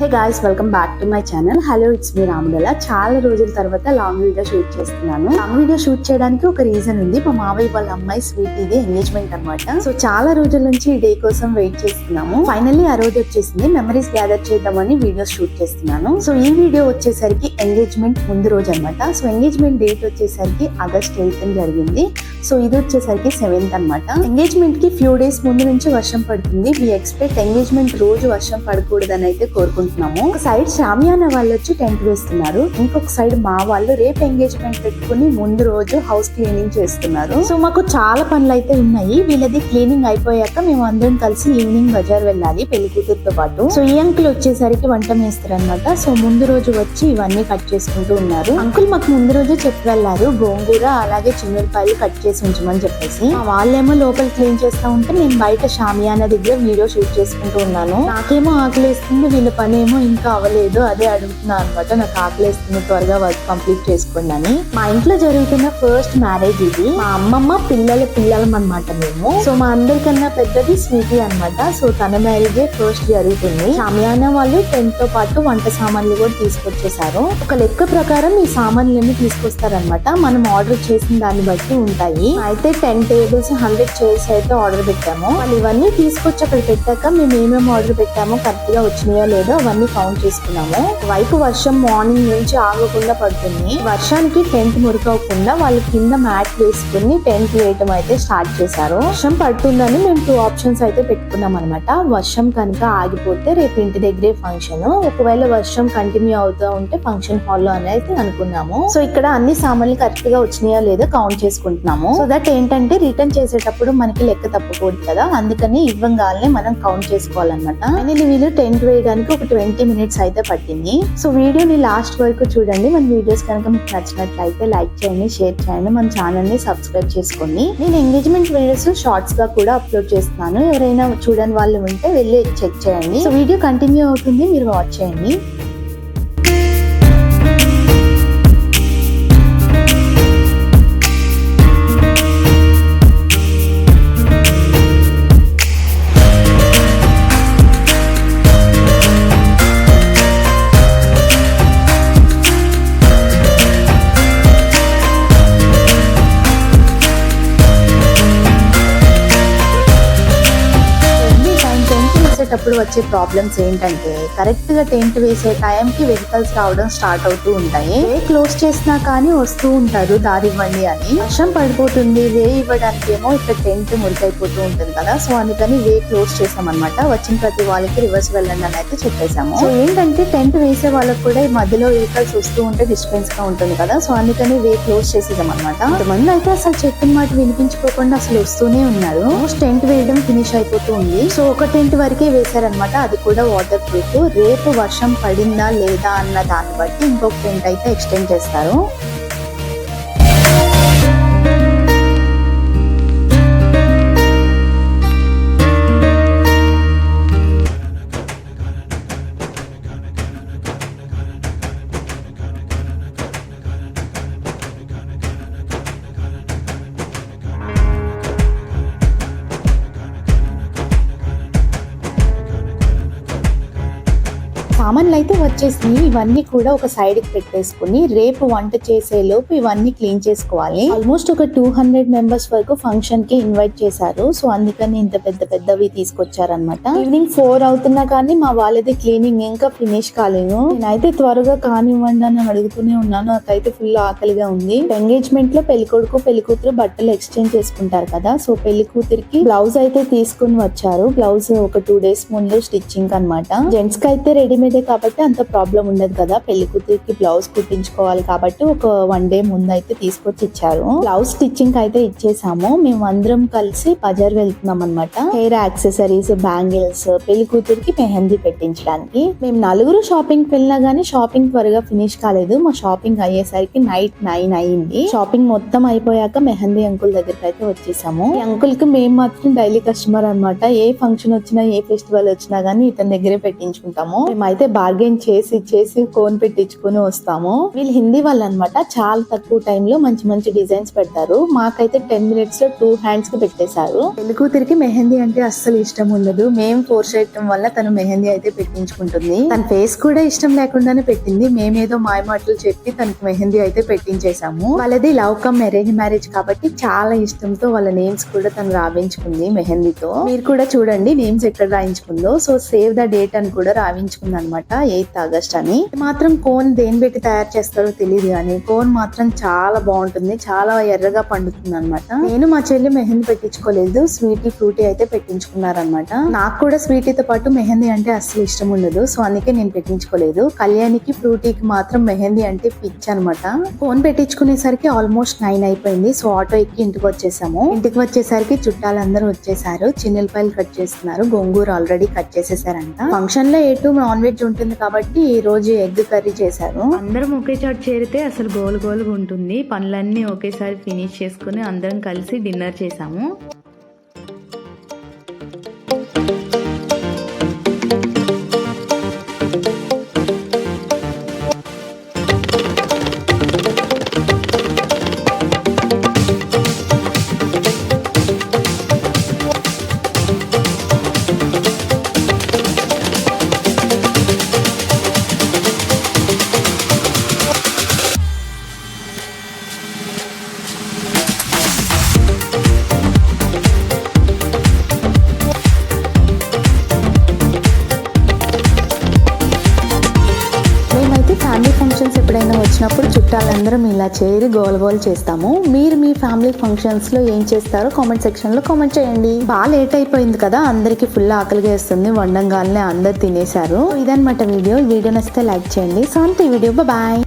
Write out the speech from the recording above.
Hey guys welcome back to my channel hello it's me రాముడల చాలా రోజుల తర్వాత long video shoot చేస్తున్నాను. Long video shoot చేయడానికి ఒక రీజన్ ఉంది. మా మావయ్య వాళ్ళ అమ్మాయి స్వీట్ ఇది ఎంగేజ్మెంట్ అన్నమాట. సో చాలా రోజుల నుంచి ఈ డే కోసం వెయిట్ చేస్తున్నాము. ఫైనల్లీ ఆ రోజు వచ్చేసింది. మెమరీస్ గ్యాదర్ చేద్దామని వీడియోస్ షూట్ చేస్తున్నాను. సో ఈ వీడియో వచ్చేసరికి ఎంగేజ్మెంట్ ముందు రోజు అన్నమాట. సో ఎంగేజ్మెంట్ డేట్ వచ్చేసరికి ఆగస్ట్ ఎయిత్ జరిగింది. సో ఇది వచ్చేసరికి సెవెంత్ అన్నమాట. ఎంగేజ్మెంట్కి ఫ్యూ డేస్ ముందు నుంచి వర్షం పడుతుంది. వి ఎక్స్పెక్ట్ ఎంగేజ్మెంట్ రోజు వర్షం పడకూడదని అయితే కోరుకుంటున్నాము ఒక సైడ్ షామియానా వాళ్ళు వచ్చి టెంట్ వేస్తున్నారు. ఇంకొక సైడ్ మా వాళ్ళు రేపు ఎంగేజ్మెంట్ పెట్టుకుని ముందు రోజు హౌస్ క్లీనింగ్ చేస్తున్నారు. సో మాకు చాలా పనులు అయితే ఉన్నాయి. వీళ్ళది క్లీనింగ్ అయిపోయాక మేము అందరం కలిసి ఈవినింగ్ బజార్ వెళ్ళాలి పెళ్ళి కూతురుతో పాటు. సో ఈ అంకుల్ వచ్చేసరికి వంట మేస్తారనమాట సో ముందు రోజు వచ్చి ఇవన్నీ కట్ చేసుకుంటూ ఉన్నారు. అంకుల్ మాకు ముందు రోజు చెప్పి వెళ్ళారు గోంగూర అలాగే చిన్నపాయలు కట్ చేసి ఉంచమని చెప్పేసి. వాళ్ళేమో లోపల క్లీన్ చేస్తా ఉంటే నేను బయట షామియానా దగ్గర వీడియో షూట్ చేసుకుంటూ ఉన్నాను. నాకేమో ఆకలేస్తుంది. వీళ్ళ పని ఏమో ఇంకా అవ్వలేదు అదే అడుగుతున్నా అనమాట నాకు ఆకలేస్తుంది త్వరగా వర్క్ కంప్లీట్ చేసుకోండి అని. మా ఇంట్లో జరుగుతున్న ఫస్ట్ మ్యారేజ్ ఇది. మా అమ్మమ్మ పిల్లల పిల్లలం అనమాట మేము. సో మా అందరికన్నా పెద్దది స్వీటీ అన్నమాట. సో తన మ్యారేజ్ ఫస్ట్ జరుగుతుంది. షామియానా వాళ్ళు టెంట్తో పాటు వంట సామాన్లు కూడా తీసుకొచ్చేసారు ఒక లెక్క ప్రకారం ఈ సామాన్లన్నీ తీసుకొస్తారనమాట మనం ఆర్డర్ చేసిన దాన్ని బట్టి ఉంటాయి. అయితే టెన్ టేబుల్స్ హండ్రెడ్ చైర్స్ అయితే ఆర్డర్ పెట్టాము. వాళ్ళు ఇవన్నీ తీసుకొచ్చి అక్కడ పెట్టాక మేము ఏమేమి ఆర్డర్ పెట్టామో కరెక్ట్గా వచ్చినాయో లేదో అవన్నీ కౌంట్ చేసుకున్నాము. వైపు వర్షం మార్నింగ్ నుంచి ఆగకుండా పడుతుంది. వర్షానికి టెంట్ మురికవకుండా వాళ్ళు కింద మ్యాట్ వేసుకుని టెంట్ వేయటం అయితే స్టార్ట్ చేశారు. వర్షం పడుతుందని మేము టూ ఆప్షన్స్ అయితే పెట్టుకున్నాం అనమాట వర్షం కనుక ఆగిపోతే రేపు ఇంటి దగ్గరే ఫంక్షన్ ఒకవేళ వర్షం కంటిన్యూ అవుతూ ఉంటే ఫంక్షన్ హాల్లో అనేది అనుకున్నాము. సో ఇక్కడ అన్ని సామాన్లు కరెక్ట్గా వచ్చినాయో లేదో కౌంట్ చేసుకుంటున్నాము. సో దట్ ఏంటంటే రిటర్న్ చేసేటప్పుడు మనకి లెక్క తప్పకూడదు కదా. అందుకని ఇవ్వంగానే మనం కౌంట్ చేసుకోవాలన్నమాట. వీళ్ళు టెంట్ వేయడానికి ఒక ట్వంటీ మినిట్స్ అయితే పట్టింది. సో వీడియోని లాస్ట్ వరకు చూడండి. మన వీడియోస్ కనుక మీకు నచ్చినట్లయితే లైక్ చేయండి షేర్ చేయండి. మన ఛానల్ని సబ్స్క్రైబ్ చేసుకోండి. నేను ఎంగేజ్మెంట్ వీడియోస్ షార్ట్స్గా కూడా అప్లోడ్ చేస్తున్నాను. ఎవరైనా చూడని వాళ్ళు ఉంటే వెళ్ళి చెక్ చేయండి. సో వీడియో కంటిన్యూ అవుతుంది. మీరు వాచ్ చేయండి. టెంట్ వేసేటప్పుడు వచ్చే ప్రాబ్లమ్స్ ఏంటంటే కరెక్ట్గా టెంట్ వేసే టైంకి వెహికల్స్ రావడం స్టార్ట్ అవుతూ ఉంటాయి. వే క్లోజ్ చేసినా కానీ వస్తూ ఉంటారు దారి ఇవ్వండి అని. వర్షం పడిపోతుంది వే ఇవ్వడానికి ఏమో ఇక్కడ టెంట్ మురికైపోతూ ఉంటుంది కదా. సో అందుకని వే క్లోజ్ చేసామన్నమాట. వచ్చిన ప్రతి వాళ్ళకి రివర్స్ వెళ్ళండి అని అయితే చెప్పేసాము సో ఏంటంటే టెంట్ వేసే వాళ్ళకి కూడా ఈ మధ్యలో వెహికల్స్ వస్తూ ఉంటే డిస్టెన్స్గా ఉంటుంది కదా. సో అందుకని వే క్లోజ్ చేసేసాం అనమాట కొంతమంది అయితే అసలు చెప్పిన మాట వినిపించుకోకుండా అసలు వస్తూనే ఉన్నారు. టెంట్ వేయడం ఫినిష్ అయిపోతూ ఉంది. సో ఒక టెంట్ వరకే వేశారనమాట అది కూడా వాటర్ ప్రూఫ్ రేపు వర్షం పడిందా లేదా అన్న దాన్ని బట్టి ఇంకొక టెంట్ అయితే ఎక్స్టెండ్ చేస్తారు. సామాన్లు అయితే వచ్చేసినాయి ఇవన్నీ కూడా ఒక సైడ్కి పెట్టేసుకుని రేపు వంట చేసే లోపు ఇవన్నీ క్లీన్ చేసుకోవాలి. ఆల్మోస్ట్ ఒక టూ హండ్రెడ్ మెంబర్స్ వరకు ఫంక్షన్కి ఇన్వైట్ చేశారు. సో అందుకని ఇంత పెద్ద పెద్దవి తీసుకొచ్చారనమాట ఈవినింగ్ ఫోర్ అవుతున్నా కానీ మా వాళ్ళది క్లీనింగ్ ఇంకా ఫినిష్ కాలేదు. నేనైతే త్వరగా కానివ్వండి అని అడుగుతూనే ఉన్నాను. నాకైతే ఫుల్ ఆకలిగా ఉంది. ఎంగేజ్మెంట్లో పెళ్ళి కొడుకు పెళ్ళి కూతురు బట్టలు ఎక్స్చేంజ్ చేసుకుంటారు కదా. సో పెళ్ళి కూతురికి బ్లౌజ్ అయితే తీసుకుని వచ్చారు. బ్లౌజ్ ఒక టూ డేస్ ముందు స్టిచ్చింగ్ అన్నమాట. జెంట్స్కి అయితే రెడీమేడ్ కాబట్టి అంత ప్రాబ్లం ఉండదు కదా. పెళ్ళి కూతురికి బ్లౌజ్ కుట్టించుకోవాలి కాబట్టి ఒక వన్ డే ముందు అయితే తీసుకొచ్చి ఇచ్చారు. బ్లౌజ్ స్టిచ్చింగ్ అయితే ఇచ్చేసాము. మేము అందరం కలిసి బజార్ వెళ్తున్నాం అనమాట హెయిర్ యాక్సెసరీస్ బ్యాంగిల్స్ పెళ్ళి కూతురికి మెహందీ పెట్టించడానికి. మేము నలుగురు షాపింగ్ వెళ్ళినా గానీ షాపింగ్ త్వరగా ఫినిష్ కాలేదు. మా షాపింగ్ అయ్యేసరికి నైట్ నైన్ అయింది షాపింగ్ మొత్తం అయిపోయాక మెహందీ అంకుల్ దగ్గరికి అయితే వచ్చేసాము. ఈ అంకుల్కి మేము మాత్రం డైలీ కస్టమర్ అన్నమాట. ఏ ఫంక్షన్ వచ్చినా ఏ ఫెస్టివల్ వచ్చినా గానీ ఇతని దగ్గరే పెట్టించుకుంటాము. మేము మేమైతే బార్గెన్ చేసి చేసి కోన్ పెట్టించుకుని వస్తాము. వీళ్ళు హిందీ వాళ్ళు అనమాట చాలా తక్కువ టైంలో మంచి మంచి డిజైన్స్ పెడతారు. మాకైతే టెన్ మినిట్స్లో టూ హ్యాండ్స్కి పెట్టేశారు. తెలుగు కూతురికి మెహందీ అంటే అస్సలు ఇష్టం ఉండదు. మేము ఫోర్స్ చేయటం వల్ల తను మెహందీ అయితే పెట్టించుకుంటుంది. తన ఫేస్ కూడా ఇష్టం లేకుండానే పెట్టింది. మేమేదో మాయమాటలు చెప్పి తనకి మెహందీ అయితే పెట్టించేసాము వాళ్ళది లవ్ కమ్ మ్యారేజ్ మ్యారేజ్ కాబట్టి చాలా ఇష్టంతో వాళ్ళ నేమ్స్ కూడా తను రావించుకుంది మెహందీతో. మీరు కూడా చూడండి నేమ్స్ ఎక్కడ రాయించుకుందో. సో సేవ్ ద డేట్ అని కూడా రావించుకుంది అనమాట ఎయిత్ ఆగస్ట్ అని. మాత్రం కోన్ దేని పెట్టి తయారు చేస్తారో తెలియదు కానీ కోన్ మాత్రం చాలా బాగుంటుంది చాలా ఎర్రగా పండుతుంది అనమాట నేను మా చెల్లి మెహందీ పెట్టించుకోలేదు స్వీటీ ఫ్రూటీ అయితే పెట్టించుకున్నారనమాట నాకు కూడా స్వీటీతో పాటు మెహందీ అంటే అస్సలు ఇష్టం ఉండదు సో అందుకే నేను పెట్టించుకోలేదు. కళ్యాణికి ఫ్రూటీకి మాత్రం మెహందీ అంటే పిచ్ అనమాట ఫోన్ పెట్టించుకునేసరికి ఆల్మోస్ట్ నైన్ అయిపోయింది సో ఆటో ఎక్కి ఇంటికి వచ్చేసాము. ఇంటికి వచ్చేసరికి చుట్టాలందరూ వచ్చేసారు చిన్నెలపాయలు కట్ చేస్తున్నారు గోంగూర ఆల్రెడీ కట్ చేసేసారంట. ఫంక్షన్లో ఎటు నాన్ వెజ్ ఉంటుంది కాబట్టి ఈ రోజు ఎగ్ కర్రీ చేశారు అందరం ఒకే చోట చేరితే అసలు గోలు గోలుగా ఉంటుంది. పనులన్నీ ఒకేసారి ఫినిష్ చేసుకుని అందరం కలిసి డిన్నర్ చేసాము వచ్చినప్పుడు చుట్టాలందరం ఇలా చేరి గోల్ గోల్ చేస్తాము. మీరు మీ ఫ్యామిలీ ఫంక్షన్స్లో ఏం చేస్తారో కామెంట్ సెక్షన్లో కామెంట్ చేయండి. బాగా లేట్ అయిపోయింది కదా అందరికి ఫుల్ ఆకలిగా వేస్తుంది వండంగానే అందరు తినేశారు. ఇదన్నమాట వీడియో. వీడియో నచ్చితే లైక్ చేయండి. So video. బాయ్.